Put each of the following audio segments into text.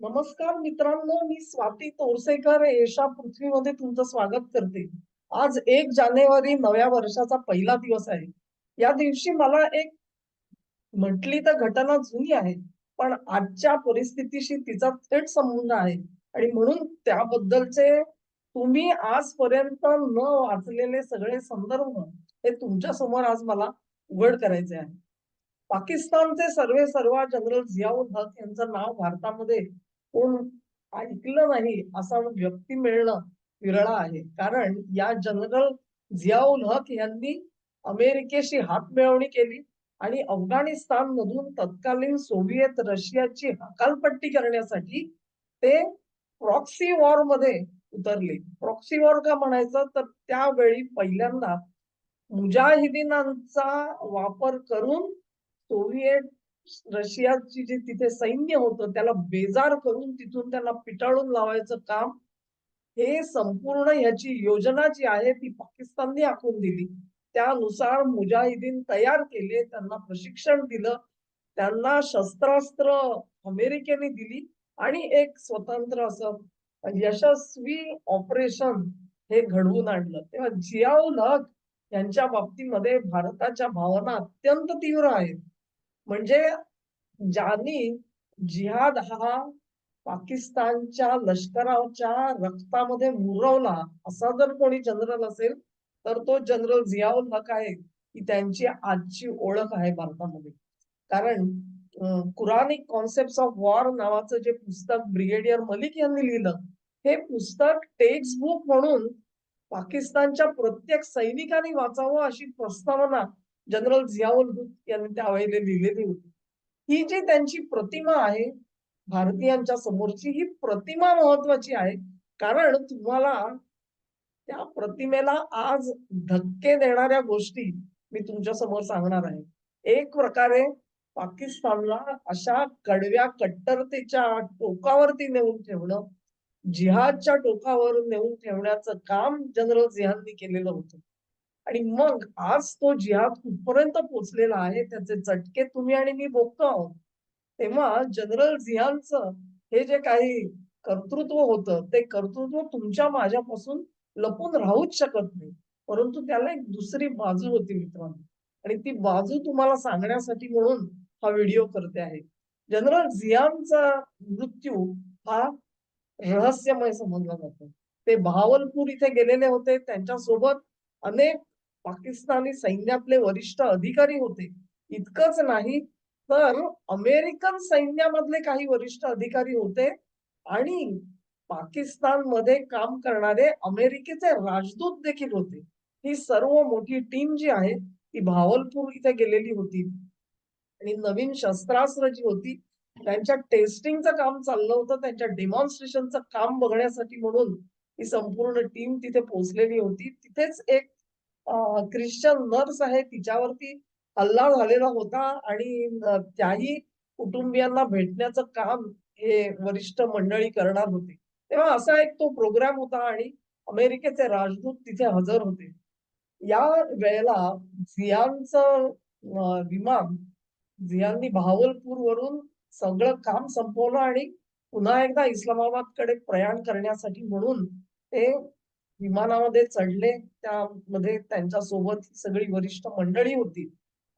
नमस्कार मित्रांनो मी स्वाती तोरसेकर एशा पृथ्वीमध्ये तुमचं स्वागत करते. आज एक जानेवारी नव्या वर्षाचा पहिला दिवस आहे. या दिवशी मला एक म्हटली तर घटना जुनी आहे पण आजच्या परिस्थितीशी तिचा थेट संबंध आहे. आणि म्हणून त्याबद्दलचे तुम्ही आजपर्यंत न वाचलेले सगळे संदर्भ हे तुमच्यासमोर आज मला उघड करायचे आहे. पाकिस्तानचे सर्वे सर्वा जनरल जियाउल हक यांचं नाव भारतामध्ये कोण ऐकलं नाही असा व्यक्ती मिळणं विरळा आहे. कारण या जनरल जियाउल हक यांनी अमेरिकेशी हातमिळवणी केली आणि अफगाणिस्तान मधून तत्कालीन सोव्हिएत रशियाची हकालपट्टी करण्यासाठी ते प्रॉक्सी वॉरमध्ये उतरले. प्रॉक्सी वॉर का म्हणायचं? तर त्यावेळी पहिल्यांदा मुजाहिदीनांचा वापर करून सोव्हिएट रशियाची जे तिथे सैन्य होतं त्याला बेजार करून तिथून त्यांना पिटाळून लावायचं काम हे संपूर्ण ह्याची योजना जी आहे ती पाकिस्तानने आखून दिली. त्यानुसार मुजाहिदीन तयार केले त्यांना प्रशिक्षण दिलं त्यांना शस्त्रास्त्र अमेरिकेने दिली आणि एक स्वतंत्र असं यशस्वी ऑपरेशन हे घडवून आणलं. तेव्हा जियाउल हक यांच्या बाबतीमध्ये भारताच्या भावना अत्यंत तीव्र आहेत. म्हणजे ज्यांनी जिहाद हा पाकिस्तानच्या लष्कराच्या रक्तामध्ये मुरवला असा जर कोणी जनरल असेल तर तो जनरल जियाउल हक आहे ही त्यांची आजची ओळख आहे भारतामध्ये. कारण कुरानिक कॉन्सेप्ट ऑफ वॉर नावाचं जे पुस्तक ब्रिगेडियर मलिक यांनी लिहिलं हे पुस्तक टेक्स्ट बुक म्हणून पाकिस्तानच्या प्रत्येक सैनिकांनी वाचावं अशी प्रस्तावना जनरल जियाउल हुक यांनी त्यावेळेला लिहिलेली होती. ही जी त्यांची प्रतिमा आहे भारतीयांच्या समोरची ही प्रतिमा महत्वाची आहे. कारण तुम्हाला त्या प्रतिमेला आज धक्के देणाऱ्या गोष्टी मी तुमच्यासमोर सांगणार आहे. एक प्रकारे पाकिस्तानला अशा कडव्या कट्टरतेच्या टोकावरती नेऊन ठेवणं जिहादच्या टोकावर नेऊन ठेवण्याचं काम जनरल जिहादनी केलेलं होतं. आणि मग आज तो जिहाद कुठपर्यंत पोचलेला आहे त्याचे चटके तुम्ही आणि मी बघतो आहोत. तेव्हा जनरल झियानचं हे जे काही कर्तृत्व होतं ते कर्तृत्व तुमच्या माझ्यापासून लपून राहूच शकत नाही. परंतु त्याला एक दुसरी बाजू होती मित्रांनो. आणि ती बाजू तुम्हाला सांगण्यासाठी म्हणून हा व्हिडिओ करते आहे. जनरल झियानचा मृत्यू हा रहस्यमय समजला जातो. ते भावलपूर इथे गेलेले होते. त्यांच्यासोबत अनेक पाकिस्तानी सैन्यातले वरिष्ठ अधिकारी होते. इतकंच नाही तर अमेरिकन सैन्यामधले काही वरिष्ठ अधिकारी होते आणि पाकिस्तानमध्ये काम करणारे अमेरिकेचे राजदूत देखील होते. ही सर्व मोठी टीम जी आहे ती भावलपूर इथे गेलेली होती. आणि नवीन शस्त्रास्त्र जी होती त्यांच्या टेस्टिंगचं काम चाललं होतं त्यांच्या डेमॉन्स्ट्रेशनचं काम बघण्यासाठी म्हणून ही संपूर्ण टीम तिथे पोहोचलेली होती. तिथेच एक ख्रिश्चन नर्स आहे तिच्यावरती हल्ला झालेला होता आणि त्याही कुटुंबियांना भेटण्याचं काम हे वरिष्ठ मंडळी करणार होते. तेव्हा असा एक तो प्रोग्राम होता आणि अमेरिकेचे राजदूत तिथे हजर होते. या वेळेला झियानचं विमान झियांनी भावलपूर वरून सगळं काम संपवलं आणि पुन्हा एकदा इस्लामाबादकडे प्रयाण करण्यासाठी म्हणून ते विमानामध्ये चढले त्यामध्ये त्यांच्यासोबत सगळी वरिष्ठ मंडळी होती.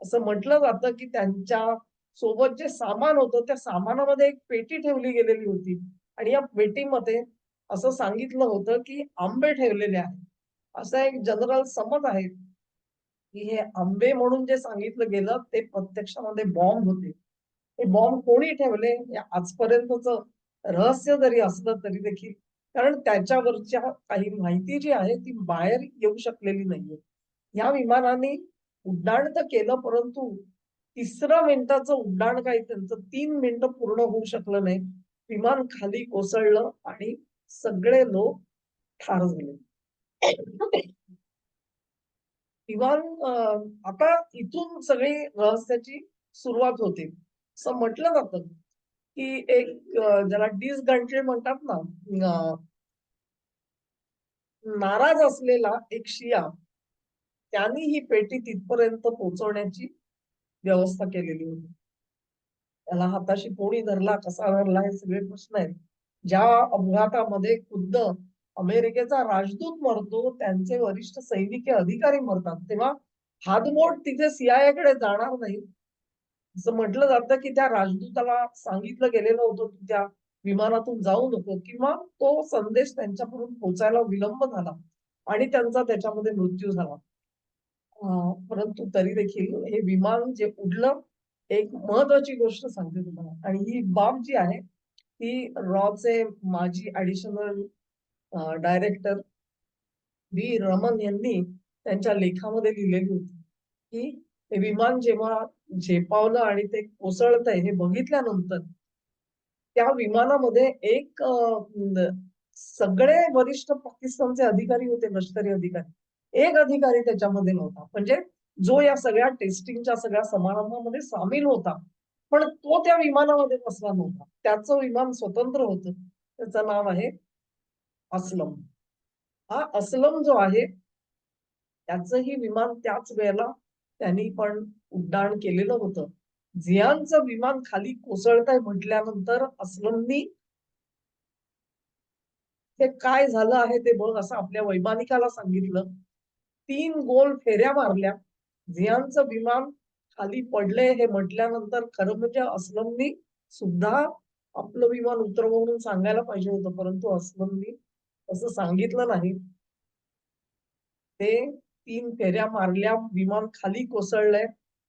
असं म्हटलं जातं की त्यांच्यासोबत जे सामान होतं त्या सामानामध्ये एक पेटी ठेवली गेलेली होती. आणि या पेटीमध्ये असं सांगितलं होतं की आंबे ठेवलेले आहेत. असा एक जनरल समज आहे की हे आंबे म्हणून जे सांगितलं गेलं ते प्रत्यक्षामध्ये बॉम्ब होते. हे बॉम्ब कोणी ठेवले? या आजपर्यंतच रहस्य जरी असलं तरी देखील कारण त्याच्यावरच्या काही माहिती जी आहे ती बाहेर येऊ शकलेली नाहीये. या विमानाने उड्डाण तर केलं परंतु तिसरं मिनिटाचं उड्डाण काही त्यांचं तीन मिनिटं पूर्ण होऊ शकलं नाही. विमान खाली कोसळलं आणि सगळे लोक ठार झाले. विमान आता इथून सगळी रहस्याची सुरुवात होते. असं म्हटलं जातं. की एक ज्याला डिस म्हणतात ना नाराज असलेला एक शिया त्यांनी ही पेटी तिथपर्यंत पोहोचवण्याची व्यवस्था केलेली होती. त्याला हाताशी कोणी धरला कसा धरला हे सगळे प्रश्न आहेत. ज्या अपघातामध्ये खुद्द अमेरिकेचा राजदूत मरतो त्यांचे वरिष्ठ सैनिक अधिकारी मरतात. तेव्हा हातबोट तिथे सीआयकडे जाणार नाही. असं म्हटलं जातं की त्या राजदूताला सांगितलं गेलेलं होतं की त्या विमानातून जाऊ नको किंवा तो संदेश त्यांच्याकडून पोहोचायला विलंब झाला आणि त्यांचा त्याच्यामध्ये मृत्यू झाला. परंतु तरी देखील हे विमान जे उडलं एक महत्वाची गोष्ट सांगते तुम्हाला. आणि ही बाब जी आहे ती रॉचे माजी ऍडिशनल डायरेक्टर व्ही रमन यांनी त्यांच्या लेखामध्ये लिहिलेली होती की हे विमान जेव्हा झेपावलं आणि ते कोसळतंय हे बघितल्यानंतर त्या विमानामध्ये एक सगळे वरिष्ठ पाकिस्तानचे अधिकारी होते लष्करी अधिकारी. एक अधिकारी त्याच्यामध्ये नव्हता. म्हणजे जो या सगळ्या टेस्टिंगच्या सगळ्या समारंभामध्ये सामील होता पण तो त्या विमानामध्ये बसला नव्हता. त्याचं विमान स्वतंत्र होतं. त्याचं नाव आहे असलम. हा असलम जो आहे त्याचंही विमान त्याच वेळेला त्यांनी पण उड्डाण केलेलं होतं. झियांचं विमान खाली कोसळतंय म्हटल्यानंतर असलमनी ते काय झालं आहे ते बघ असं आपल्या वैमानिकाला सांगितलं. तीन गोल फेऱ्या मारल्या. झियांचं विमान खाली पडले हे म्हटल्यानंतर खरं म्हणजे असलमनी सुद्धा आपलं विमान उतरव म्हणून सांगायला पाहिजे होतं परंतु असलमनी असं सांगितलं नाही. ते तीन फेऱ्या मारल्या विमान खाली कोसळलंय.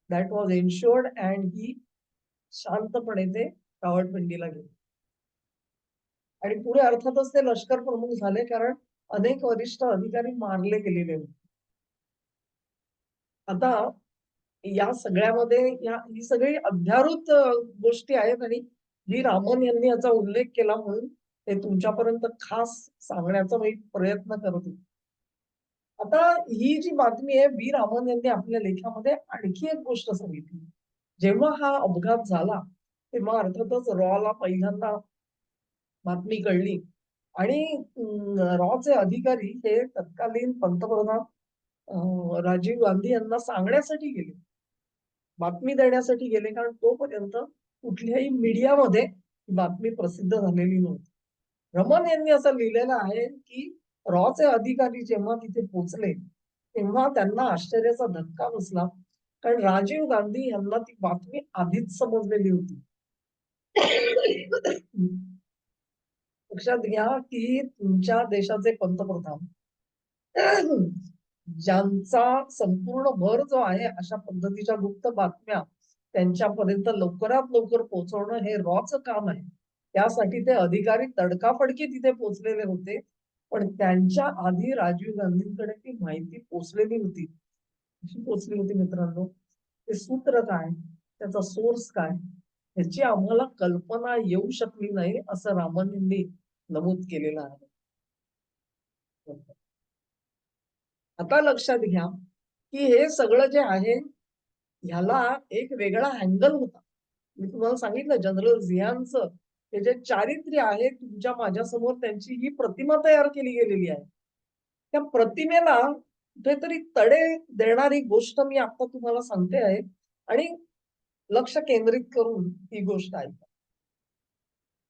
दॅट वॉज एन्शुअर्ड अँड ही शांतपणे ते कावडपिंडीला गेले. आणि पुढे अर्थातच ते लष्कर प्रमुख झाले कारण अनेक वरिष्ठ अधिकारी मारले गेलेले आता या सगळ्यामध्ये या ही सगळी अध्यारूत गोष्टी आहेत आणि जी रामन यांनी याचा उल्लेख केला म्हणून ते तुमच्यापर्यंत खास सांगण्याचा मी प्रयत्न करत होते. आता ही जी बातमी आहे व्ही. रामन यांनी आपल्या लेखामध्ये आणखी एक गोष्ट सांगितली. जेव्हा हा अपघात झाला तेव्हा अर्थातच रॉला पहिल्यांदा बातमी कळली. आणि रॉचे अधिकारी हे तत्कालीन पंतप्रधान राजीव गांधी यांना सांगण्यासाठी गेले. बातमी देण्यासाठी गेले कारण तोपर्यंत कुठल्याही मीडियामध्ये बातमी प्रसिद्ध झालेली नव्हती. रमन यांनी असं लिहिलेलं आहे की रॉचे अधिकारी जेव्हा तिथे पोहोचले तेव्हा त्यांना आश्चर्याचा धक्का बसला. कारण राजीव गांधी यांना ती बातमी आधीच समजलेली होती. लक्षात घ्या की तुमच्या देशाचे पंतप्रधान ज्यांचा संपूर्ण भर जो आहे अशा पद्धतीच्या गुप्त बातम्या त्यांच्यापर्यंत लवकरात लवकर पोहोचवणं हे रॉच काम आहे. त्यासाठी ते अधिकारी तडकाफडकी तिथे पोहोचलेले होते. पण त्यांच्या आधी राजीव गांधींकडे ती माहिती पोचलेली होती. अशी पोचली होती मित्रांनो? ते सूत्र काय? त्याचा सोर्स काय? ह्याची आम्हाला कल्पना येऊ शकली नाही असं रामानींनी नमूद केलेलं आहे. आता लक्षात घ्या की हे सगळं जे आहे ह्याला एक वेगळा अँगल होता. मी तुम्हाला सांगितलं जनरल झियांचं हे जे चारित्र्य आहे तुमच्या माझ्यासमोर त्यांची ही प्रतिमा तयार केली गेलेली आहे. त्या प्रतिमेला कुठेतरी तडे देणारी गोष्ट मी आता तुम्हाला सांगते आहे आणि लक्ष केंद्रित करून ही गोष्ट ऐका.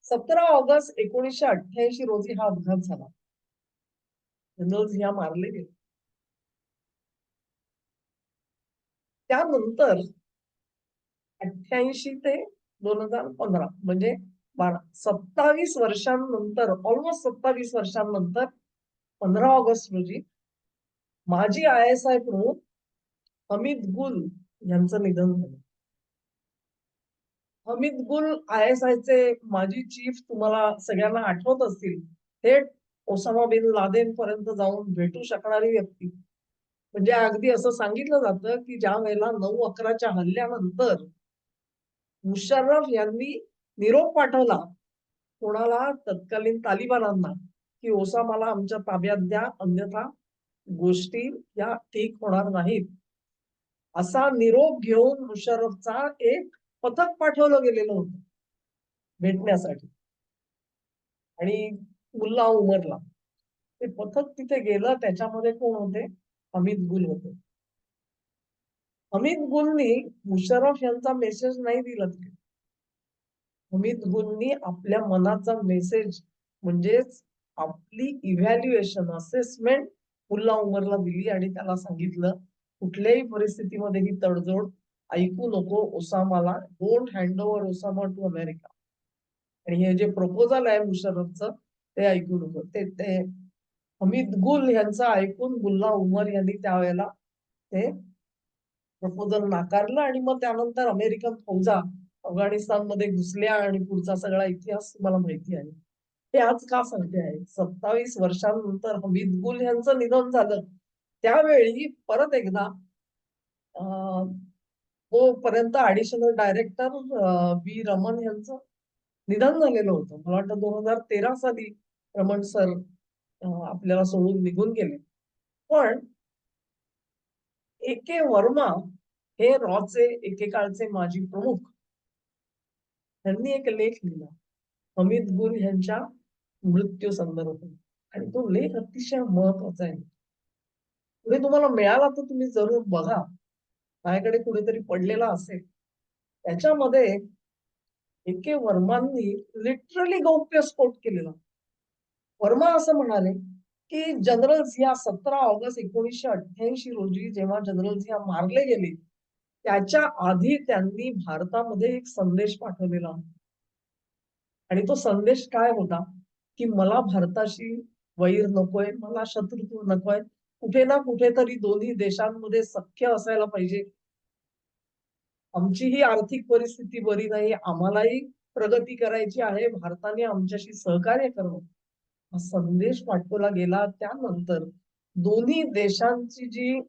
सतरा ऑगस्ट एकोणीसशे अठ्ठ्याऐंशी रोजी हा अपघात झाला. जनरल्स ह्या मारले गेले. त्यानंतर अठ्ठ्याऐंशी ते दोन हजार पंधरा म्हणजे सत्तावीस वर्षांनंतर ऑलमोस्ट सत्तावीस वर्षांनंतर पंधरा ऑगस्ट रोजी माजी आय एस आय प्रमुख अमित गुल यांचं निधन झालं. Amit Gul I S I चे माजी चीफ तुम्हाला सगळ्यांना आठवत असतील थेट ओसामा बिन लादेन पर्यंत जाऊन भेटू शकणारी व्यक्ती. म्हणजे अगदी असं सांगितलं जातं की ज्या वेळेला नऊ अकराच्या हल्ल्यानंतर मुशर्रफ यांनी निरोप पाठवला. कोणाला तत्कालीन तालिबानांना की ओसामाला आमच्या ताब्यात द्या अन्यथा गोष्टी या ठीक होणार नाहीत. असा निरोप घेऊन मुशर्रफचा एक पथक पाठवलं गेलेलं होतं. भेटण्यासाठी. आणि मुल्ला उमरला. ते पथक तिथे गेलं त्याच्यामध्ये कोण होते? अमित गुल होते. अमित गुलनी मुशर्रफ यांचा मेसेज नाही दिला तिथे. अमित गुलनी आपल्या मनाचा मेसेज म्हणजेच आपली इव्हॅल्युएशन असेसमेंट मुल्ला उमरला दिली आणि त्याला सांगितलं कुठल्याही परिस्थितीमध्ये ही तडजोड ऐकू नको ओसामाला. Don't hand over Osama to America आणि हे जे प्रपोजल आहे मुशर्रफचं ते ऐकू नको. ते ते अमित गुल यांचं ऐकून मुल्ला उमर यांनी त्यावेळेला ते प्रपोजल नाकारलं आणि मग त्यानंतर अमेरिकन फौजा अफगाणिस्तानमध्ये घुसल्या आणि पुढचा सगळा इतिहास तुम्हाला माहिती आहे. हे आज का सांगते आहे? सत्तावीस वर्षांनंतर हमीद गुल यांचं निधन झालं. त्यावेळी परत एकदा तोपर्यंत ऍडिशनल डायरेक्टर बी रमन यांचं निधन झालेलं होतं. मला वाटतं दोन हजार तेरा साली रमण सर आपल्याला सोडून निघून गेले. पण ए के वर्मा हे रॉचे एकेकाळचे माजी प्रमुख त्यांनी एक लेख लिहिला. अमित गुरु यांच्या मृत्यू संदर्भात. आणि तो लेख अतिशय महत्त्वाचा आहे. पुढे तुम्हाला मिळाला तर तुम्ही जरूर बघा. माझ्याकडे कुठेतरी पडलेला असेल. त्याच्यामध्ये एके वर्मांनी लिटरली गौप्य स्फोट केलेला. वर्मा असं म्हणाले की जनरल झिया सतरा ऑगस्ट एकोणीसशे अठ्ठ्याऐंशी रोजी जेव्हा जनरल झिया मारले गेले त्याच्या आधी त्यांनी भारतामध्ये एक संदेश पाठवलेला आणि तो संदेश काय होता? की मला भारताशी वैर नकोय मला शत्रुत्व नकोय कुठे ना कुठेतरी दोन्ही देशांमध्ये सख्य असायला पाहिजे. आमची ही आर्थिक परिस्थिती बरी नाही आम्हालाही प्रगती करायची आहे भारताने आमच्याशी सहकार्य करावं. हा संदेश पाठवला गेला त्यानंतर दोन्ही देशांची जी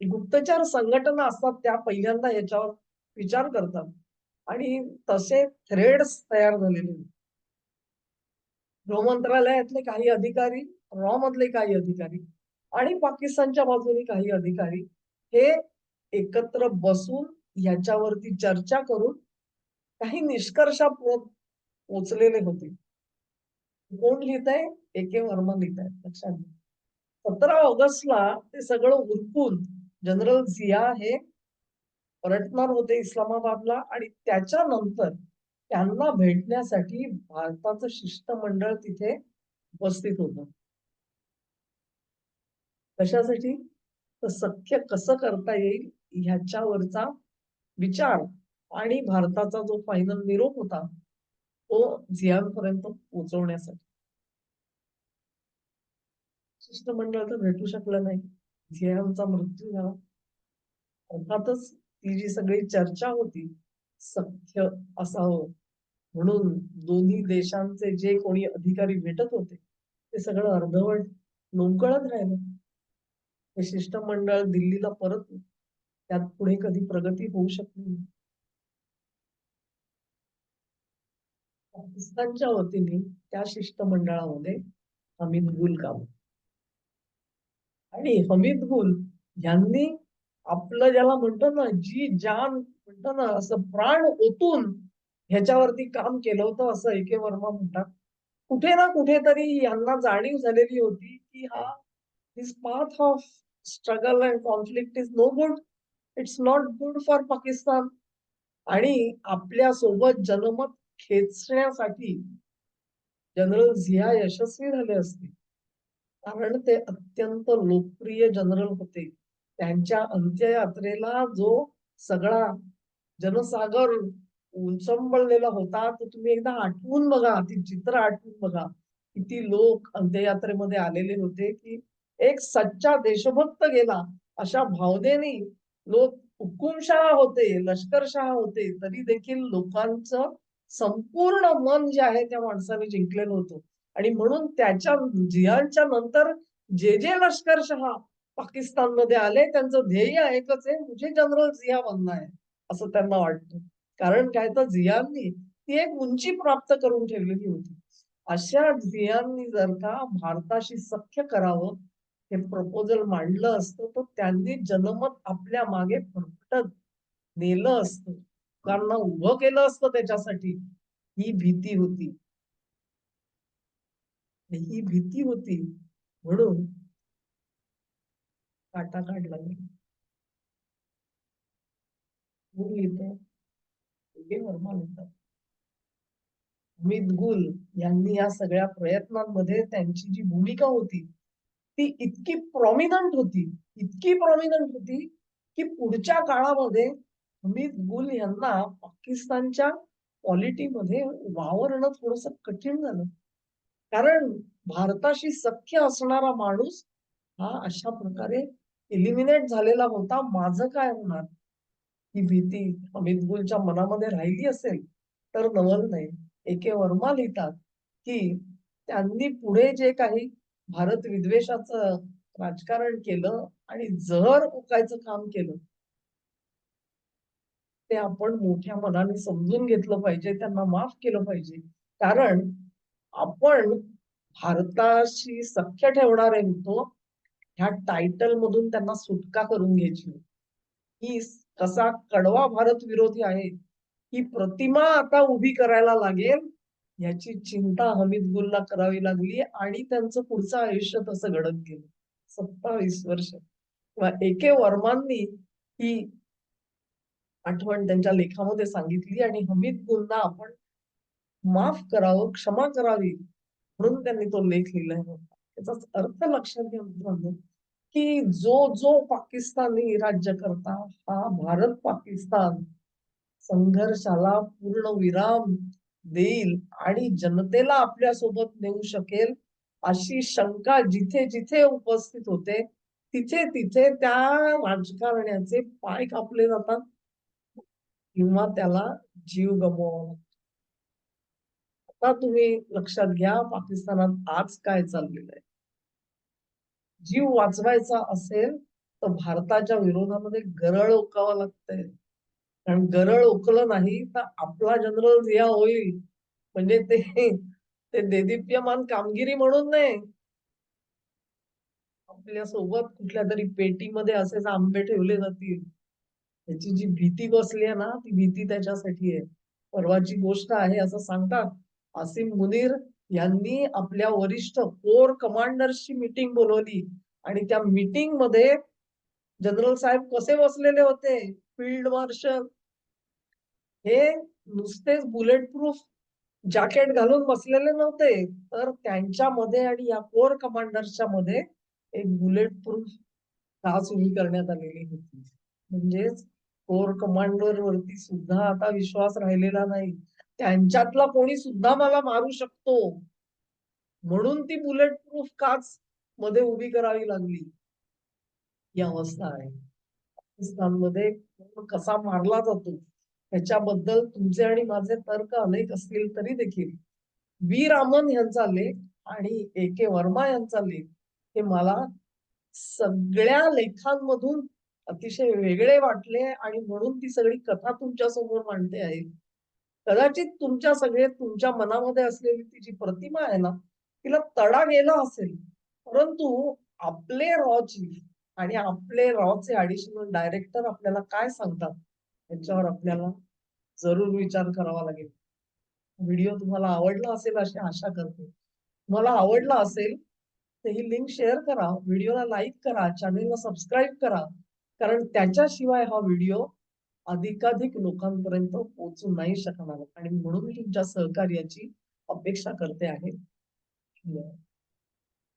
गुप्तचर संघटना असतात त्या पहिल्यांदा याच्यावर विचार करतात. आणि तसे थ्रेड्स तयार झालेले गृह मंत्रालयातले काही अधिकारी रॉ मधले काही अधिकारी आणि पाकिस्तानच्या बाजूने काही अधिकारी हे एकत्र बसून याच्यावरती चर्चा करून काही निष्कर्षा पोचलेले होते. कोण लिहित आहे ए के वर्मा लिहित आहेत लक्षात घ्या. सतरा ऑगस्टला ते सगळं उरकून जनरल झिया हे परतणार होते इस्लामाबादला आणि त्याच्यानंतर त्यांना भेटण्यासाठी भारताचं शिष्टमंडळ तिथे उपस्थित होत. कशासाठी? तर सख्य कसं करता येईल ह्याच्यावरचा विचार आणि भारताचा जो फायनल निरोप होता तो झियांपर्यंत पोहोचवण्यासाठी. शिष्टमंडळ तर भेटू शकलं नाही. झियांचा मृत्यू झाला अर्थातच ती जी सगळी चर्चा होती सख्य असावं म्हणून दोन्ही देशांचे जे कोणी अधिकारी भेटत होते ते सगळं अर्धवट लोंकळत राहिलं. हे शिष्टमंडळ दिल्लीला परत त्यात पुढे कधी प्रगती होऊ शकली नाही. पाकिस्तानच्या वतीने त्या शिष्टमंडळामध्ये आम्ही गुल काम आणि हमीद गुल यांनी आपलं ज्याला म्हणतो ना जी जान म्हणतो ना असं प्राण ओतून ह्याच्यावरती काम केलं होतं असं एके वर्मा म्हणतात. कुठे ना कुठेतरी यांना जाणीव झालेली होती की हा this path of struggle and conflict is no good it's not good for Pakistan आणि आपल्यासोबत जनमत खेचण्यासाठी जनरल झिया यशस्वी झाले असते. कारण ते अत्यंत लोकप्रिय जनरल होते. त्यांच्या अंत्ययात्रेला जो सगळा जनसागर उंचंबळलेला होता तो तुम्ही एकदा आठवून बघा ती चित्र आठवून बघा. किती लोक अंत्ययात्रेमध्ये आलेले होते की एक सच्चा देशभक्त गेला. अशा भावनेने लोक हुकुमशहा होते लष्करशहा होते. तरी देखील लोकांचं संपूर्ण मन जे आहे त्या माणसाने जिंकलेलं होतं. आणि म्हणून त्याच्या जियांच्या नंतर जे जे लष्करशहा पाकिस्तानमध्ये आले त्यांचं ध्येय एकच आहे मुझे जनरल झिया बनना आहे असं त्यांना वाटतं. कारण काय तर झियांनी ती एक उंची प्राप्त करून ठेवलेली होती. अशा झियांनी जर का भारताशी सख्य करावं हे प्रपोजल मांडलं असतं तर त्यांनी जनमत आपल्या मागे फरफटत नेलं असतं. लोकांना उभं केलं असतं त्याच्यासाठी. ही भीती होती. ही भीती होती म्हणून काटा काढला. गुल यांनी या सगळ्या प्रयत्नांमध्ये त्यांची जी भूमिका होती ती इतकी प्रॉमिनंट होती इतकी प्रॉमिनंट होती की पुढच्या काळामध्ये अमित गुल यांना पाकिस्तानच्या पॉलिटीमध्ये वावरणं थोडस कठीण झालं. कारण भारताशी सख्य असणारा माणूस हा अशा प्रकारे एलिमिनेट झालेला होता. माझं काय होणार? ही भीती अमित गुलच्या मनामध्ये राहिली असेल तर नवल नाही. एके वर्मा लिहितात की त्यांनी पुढे जे काही भारत विद्वेषाचं राजकारण केलं आणि जहर ओकायचं काम केलं ते आपण मोठ्या मनाने समजून घेतलं पाहिजे त्यांना माफ केलं पाहिजे. कारण आपण भारताशी सख्य ठेवणारे होतो ह्या टायटल मधून त्यांना सुटका करून घ्यायची. ही कसा कडवा भारत विरोधी आहे ही प्रतिमा आता उभी करायला लागेल याची चिंता हमीद गुलला करावी लागली आणि त्यांचं पुढचं आयुष्य तसं घडत गेलं. सत्तावीस वर्ष. किंवा एके वर्मांनी ही आठवण त्यांच्या लेखामध्ये सांगितली आणि हमीद गुलना आपण माफ करावं क्षमा करावी म्हणून त्यांनी तो लेख लिहिला आहे त्याचाच अर्थ लक्षात घ्या मित्रांनो की जो जो पाकिस्तानी राज्यकर्ता हा भारत पाकिस्तान संघर्षाला पूर्ण विराम देईल आणि जनतेला आपल्यासोबत नेऊ शकेल अशी शंका जिथे जिथे उपस्थित होते तिथे तिथे त्या राजकारण्याचे पाय कापले जातात. किंवा त्याला जीव गमवावा लागतो. आता तुम्ही लक्षात घ्या पाकिस्तानात आज काय चाललेलं आहे. जीव वाचवायचा असेल तर भारताच्या विरोधामध्ये गरळ ओकावं लागतंय. कारण गरळ ओकलं नाही तर आपला जनरल रिया होईल. म्हणजे ते ते देदीप्यमान कामगिरी म्हणून नाही. आपल्यासोबत कुठल्या तरी पेटीमध्ये असेच आंबे ठेवले जातील. त्याची जी भीती बसली आहे ना ती भीती त्याच्यासाठी आहे. परवाची गोष्ट आहे असं सांगतात. आसिम मुनीर यांनी आपल्या वरिष्ठ कोर कमांडर्सची मीटिंग बोलवली. आणि त्या मीटिंगमध्ये जनरल साहेब कसे बसलेले होते? Field marshal. हे नुसतेच बुलेट प्रूफ जॅकेट घालून बसलेले नव्हते. तर त्यांच्यामध्ये आणि या कोर कमांडर्सच्या मध्ये एक बुलेट प्रूफ तास उभी करण्यात आलेली होती. म्हणजेच कोर कमांडर वरती सुद्धा आता विश्वास राहिलेला नाही. त्यांच्यातला कोणी सुद्धा मला मारू शकतो. म्हणून ती बुलेट प्रूफ काच मध्ये उभी करावी लागली. ही अवस्था आहे. पाकिस्तानमध्ये कसा मारला जातो त्याच्याबद्दल तुमचे आणि माझे तर्क अनेक असतील तरी देखील. वी रामन यांचा लेख आणि ए. के. वर्मा यांचा लेख हे मला सगळ्या लेखांमधून अतिशय वेगळे वाटले आणि म्हणून ती सगळी कथा तुमच्यासमोर मांडते आहे. कदाचित तुमच्या सगळे तुमच्या मनामध्ये असलेली ती जी प्रतिमा आहे ना तिला तडा गेला असेल. परंतु आपले रॉची आणि आपले रॉचे ऍडिशनल डायरेक्टर आपल्याला काय सांगतात? याच्यावर आपल्याला जरूर विचार करावा लागेल. व्हिडिओ तुम्हाला आवडला असेल अशी आशा करते. तुम्हाला आवडला असेल तर ही लिंक शेअर करा. व्हिडिओला लाईक करा. चॅनेलला सबस्क्राईब करा. कारण त्याच्याशिवाय हा व्हिडिओ अधिकाधिक लोकांपर्यंत पोहोचू नाही शकणार. आणि म्हणून तुमच्या सहकार्याची अपेक्षा करते आहे. धन्यवाद.